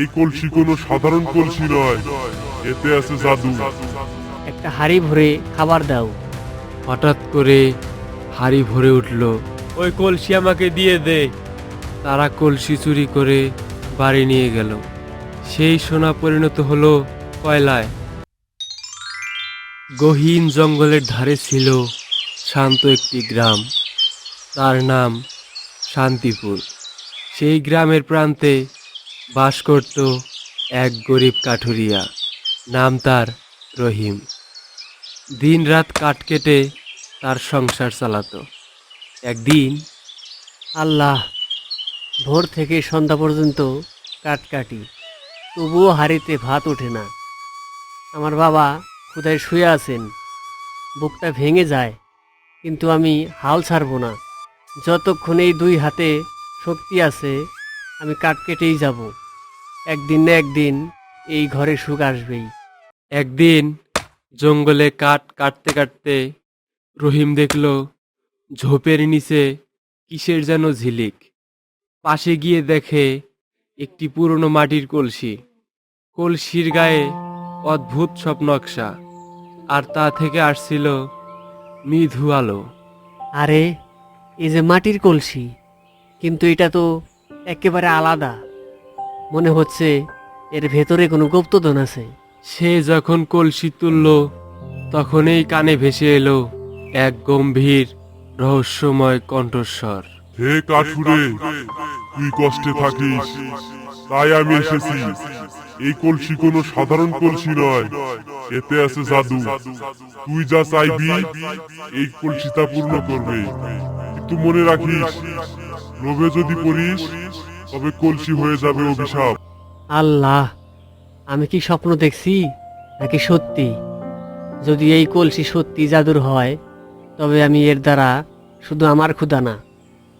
এই কলসি কোনো সাধারণ কলসি নয়। এতে আছে জাদু। একটা হাড়ি ভরে খাবার দাও। হঠাৎ করে হাড়ি ভরে উঠল, ওই কলসি আমাকে দিয়ে দে। তারা কলসি চুরি করে বাড়ি নিয়ে গেল। সেই সোনা পরিণত হলো কয়লায়। গহীন জঙ্গলের ধারে ছিল শান্ত একটি গ্রাম। তার নাম শান্তিপুর। সেই গ্রামের প্রান্তে বাস করত এক গরিব কাঠুরিয়া, নাম তার রহিম। দিন রাত কাঠ কেটে তার সংসার চালাতো। একদিন আল্লাহ ভোর থেকে সন্ধ্যা পর্যন্ত কাট কাটি, তবুও হাড়িতে ভাত ওঠে না। আমার বাবা কোথায় শুয়ে আছেন, বুকটা ভেঙে যায়, কিন্তু আমি হাল ছাড়বো না। যতক্ষণ এই দুই হাতে শক্তি আছে আমি কাঠ কেটেই যাব। একদিন না একদিন এই ঘরে সুখ আসবেই। একদিন জঙ্গলে কাঠ কাটতে কাটতে রহিম দেখল ঝোপের নিচে কিসের যেন ঝিলিক। পাশে গিয়ে দেখে একটি পুরনো মাটির কলসি। কলসির গায়ে অদ্ভুত সব নকশা আর তা থেকে আসছিল মৃদু আলো। আরে এই যে মাটির কলসি কিন্তু এটা তো একেবারে আলাদা। মনে হচ্ছে এর ভেতরে কোনো গুপ্তধন আছে। সে যখন কলসি তুলল তখনই কানে ভেসে এলো এক গম্ভীর রহস্যময় কণ্ঠস্বর। হে কাঠুরে তুই কষ্টে থাকিস। তাই আমি এসেছি। এই কলসি কোনো সাধারণ কলসি নয় এতে আছে জাদু। তুই যা চাইবি এই কলসি তা পূর্ণ করবে। কিন্তু মনে রাখিস লোভে যদি পড়িস তবে কলসি হয়ে যাবে অভিশাপ। আল্লাহ আমি কি স্বপ্ন দেখছি নাকি সত্যি? যদি এই কলসি সত্যি জাদুর হয় তবে আমি এর দ্বারা শুধু আমার ক্ষুধা না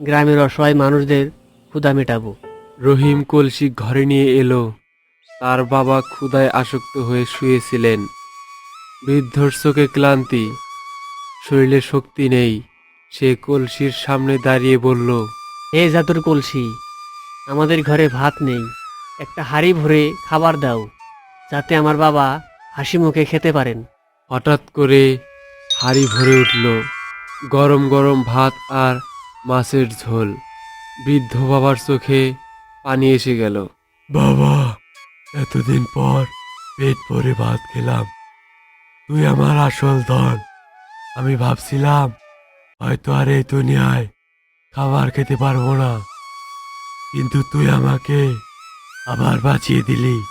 গ্রামের অসহায় মানুষদের ক্ষুধা মেটাবো। রহিম কলসি ঘরে নিয়ে এলো। তার বাবা ক্ষুধায় আসক্ত হয়ে শুয়েছিলেন। বৃদ্ধর চোখে ক্লান্তি। শরীরে শক্তি নেই। সে কলসির সামনে দাঁড়িয়ে বলল হে জাদুর কলসি আমাদের ঘরে ভাত নেই একটা হাড়ি ভরে খাবার দাও যাতে আমার বাবা হাসি মুখে খেতে পারেন। হঠাৎ করে হাড়ি ভরে উঠল গরম গরম ভাত আর মাছের ঝোল। বৃদ্ধ বাবার চোখে পানি এসে গেল। বাবা এতদিন পর পেট ভরে ভাত খেলাম। তুই আমার আসল ধন। আমি ভাবছিলাম হয়তো আর এই দুনিয়ায় খাবার খেতে পারব না। কিন্তু তুই আমাকে আবার বাঁচিয়ে দিলি।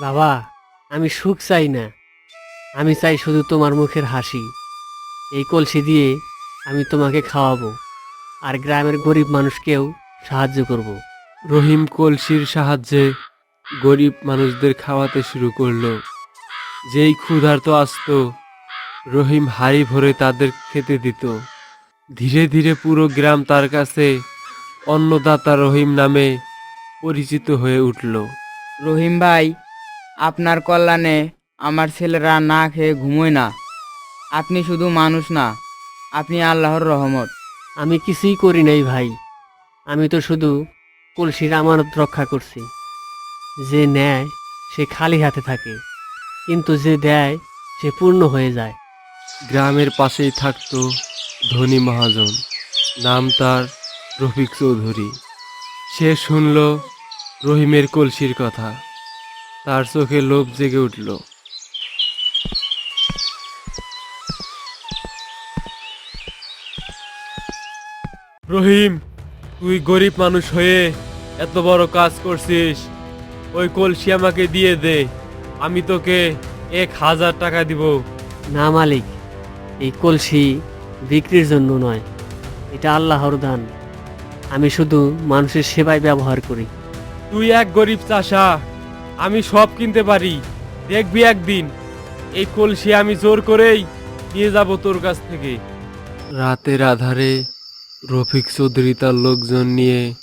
বাবা আমি সুখ চাই না। আমি চাই শুধু তোমার মুখের হাসি। এই কলসি দিয়ে আমি তোমাকে খাওয়াবো। আর গ্রামের গরিব মানুষকেও সাহায্য করব। রহিম কলসির সাহায্যে গরিব মানুষদের খাওয়াতে শুরু করল। যেই ক্ষুধার্ত আসত রহিম হাড়ি ভরে তাদের খেতে দিত। ধীরে ধীরে পুরো গ্রাম তার কাছে অন্নদাতা রহিম নামে পরিচিত হয়ে উঠল। রহিম ভাই আপনার কল্যাণে আমার ছেলেরা না খেয়ে ঘুমোয় না। আপনি শুধু মানুষ না আপনি আল্লাহর রহমত। আমি কিছুই করি নাই ভাই। আমি তো শুধু কলসির আমানত রক্ষা করছি। যে নেয় সে খালি হাতে থাকে কিন্তু যে দেয় সে পূর্ণ হয়ে যায়। গ্রামের পাশেই থাকত ধনী মহাজন। নাম তার রফিক চৌধুরী। সে শুনল রহিমের কলসির কথা। তার চোখে লোভ জেগে উঠল। রহিম, তুই গরিব মানুষ হয়ে এত বড় কাজ করছিস। ওই কলসি আমাকে দিয়ে দে। আমি তোকে এক হাজার টাকা দিব। না মালিক, এই কলসি বিক্রির জন্য নয়। এটা আল্লাহর দান। আমি শুধু মানুষের সেবায় ব্যবহার করি। তুই এক গরিব চাষা। আমি সব কিনতে পারি। দেখবি একদিন। এই কলসি আমি জোর করেই নিয়ে যাব তোর কাছ থেকে। রাতের আধারে রফিক চৌধুরী তার লোকজন নিয়ে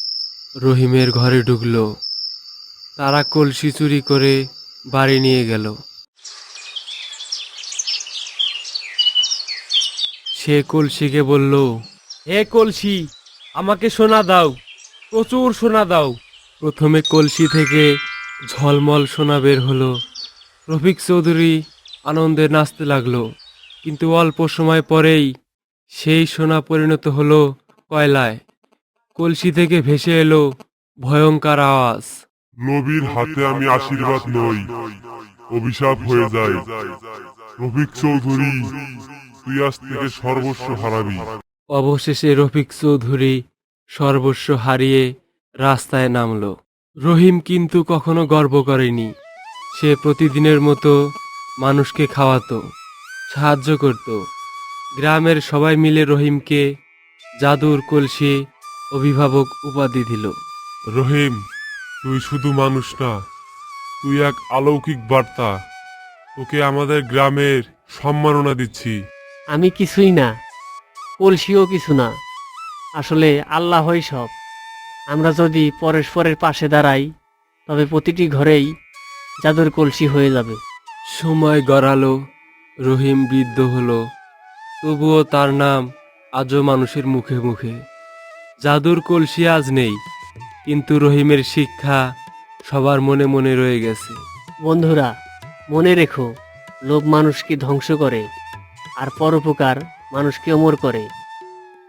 রহিমের ঘরে ঢুকলো। তারা কলসি চুরি করে বাড়ি নিয়ে গেল। সে কলসিকে বলল, হে কলসি, আমাকে সোনা দাও, প্রচুর সোনা দাও। প্রথমে কলসি থেকে ঝলমল সোনা বের হলো। রফিক চৌধুরী আনন্দে নাচতে লাগল, কিন্তু অল্প সময় পরেই সেই সোনা পরিণত হলো কয়লায়। কলসি থেকে ভেসে এলো ভয়ঙ্কর আওয়াজ। নবীর হাতে আমি আশীর্বাদ নই অভিশাপ হয়ে যায়। রফিক চৌধুরী তুই আজ থেকে সর্বস্ব হারাবি। অবশেষে রফিক চৌধুরী সর্বস্ব হারিয়ে রাস্তায় নামলো। রহিম কিন্তু কখনো গর্ব করেনি। সে প্রতিদিনের মতো মানুষকে খাওয়াতো সাহায্য করত। গ্রামের সবাই মিলে রহিমকে জাদুর কলসি অভিভাবক উপাধি দিল। রহিম তুই শুধু মানুষ না তুই এক অলৌকিক বার্তা। তোকে আমাদের গ্রামের সম্মাননা দিচ্ছি। আমি কিছুই না কলসিও কিছু না। আসলে আল্লাহই সব। আমরা যদি পরস্পরের পাশে দাঁড়াই তবে প্রতিটি ঘরেই জাদুর কলসি হয়ে যাবে। সময় গড়ালো রহিম বৃদ্ধ হলো। তবুও তার নাম আজও মানুষের মুখে মুখে। জাদুর কলসি আজ নেই কিন্তু রহিমের শিক্ষা সবার মনে মনে রয়ে গেছে। বন্ধুরা মনে রেখো লোভ মানুষকে ধ্বংস করে। আর পরোপকার মানুষকে অমর করে।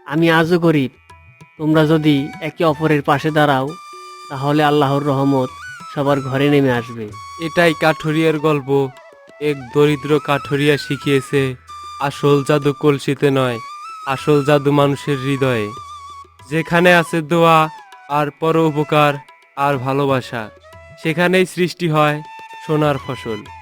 আমি আজও গরিব। তোমরা যদি একে অপরের পাশে দাঁড়াও, তাহলে আল্লাহর রহমত সবার ঘরে নেমে আসবে। এটাই কাঠুরিয়ার গল্প। এক দরিদ্র কাঠুরিয়া শিখিয়েছে, আসল জাদু কলসিতে নয়, আসল জাদু মানুষের হৃদয়ে। যেখানে আছে দোয়া, আর পর উপকার আর ভালোবাসা, সেখানেই সৃষ্টি হয় সোনার ফসল।